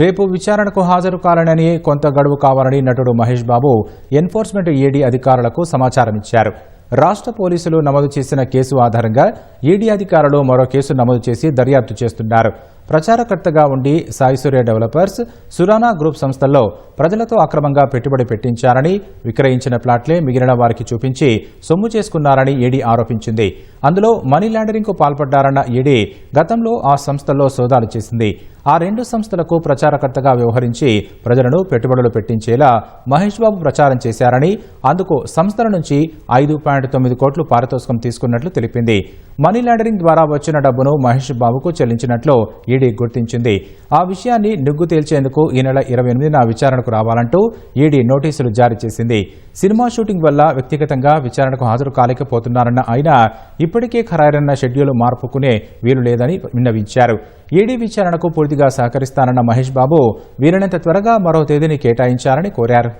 రేపు విచారణకు హాజరు కాలనని కొంత గడువు కావాలని నటుడు మహేష్ బాబు ఎన్ఫోర్స్మెంట్ ఈడీ అధికారులకు సమాచారం ఇచ్చారు. రాష్ట్ర పోలీసులు నమోదు చేసిన కేసు ఆధారంగా ఈడీ అధికారులు మరో కేసు నమోదు చేసి దర్యాప్తు చేస్తున్నారు. ప్రచారకర్తగా ఉండి సాయిసూర్య డెవలపర్స్ సురానా గ్రూప్ సంస్థల్లో ప్రజలతో అక్రమంగా పెట్టుబడి పెట్టించారని విక్రయించిన ప్లాట్లే మిగిలిన వారికి చూపించి సొమ్ము చేసుకున్నారని ఈడీ ఆరోపించింది. అందులో మనీ లాండరింగ్కు పాల్పడ్డారన్న ఈడీ గతంలో ఆ సంస్థల్లో సోదాలు చేసింది. ఆ రెండు సంస్థలకు ప్రచారకర్తగా వ్యవహరించి ప్రజలను పెట్టుబడులు పెట్టించేలా మహేష్ బాబు ప్రచారం చేశారని అందుకు సంస్థల నుంచి ఐదు పాయింట్ తొమ్మిది కోట్లు పారితోషికం తీసుకున్నట్లు తెలిపింది. మనీ లాండరింగ్ ద్వారా వచ్చిన డబ్బును మహేష్ బాబుకు చెల్లించినట్లు ఈడీ గుర్తించింది. ఆ విషయాన్ని నిగ్గు తేల్చేందుకు ఈ నెల ఇరవై ఎనిమిదిన విచారణకు రావాలంటూ ఈడీ నోటీసులు జారీ చేసింది. సినిమా షూటింగ్ వల్ల వ్యక్తిగతంగా విచారణకు హాజరు కాలేకపోతున్నారన్న ఆయన ఇప్పటికే ఖరారైన షెడ్యూల్ మార్పుకునే వీలు లేదని విన్నవించారు. ఈడీ విచారణకు పూర్తిగా సహకరిస్తానన్న మహేష్ బాబు వీలైనంత త్వరగా మరో తేదీని కేటాయించాలని కోరారు.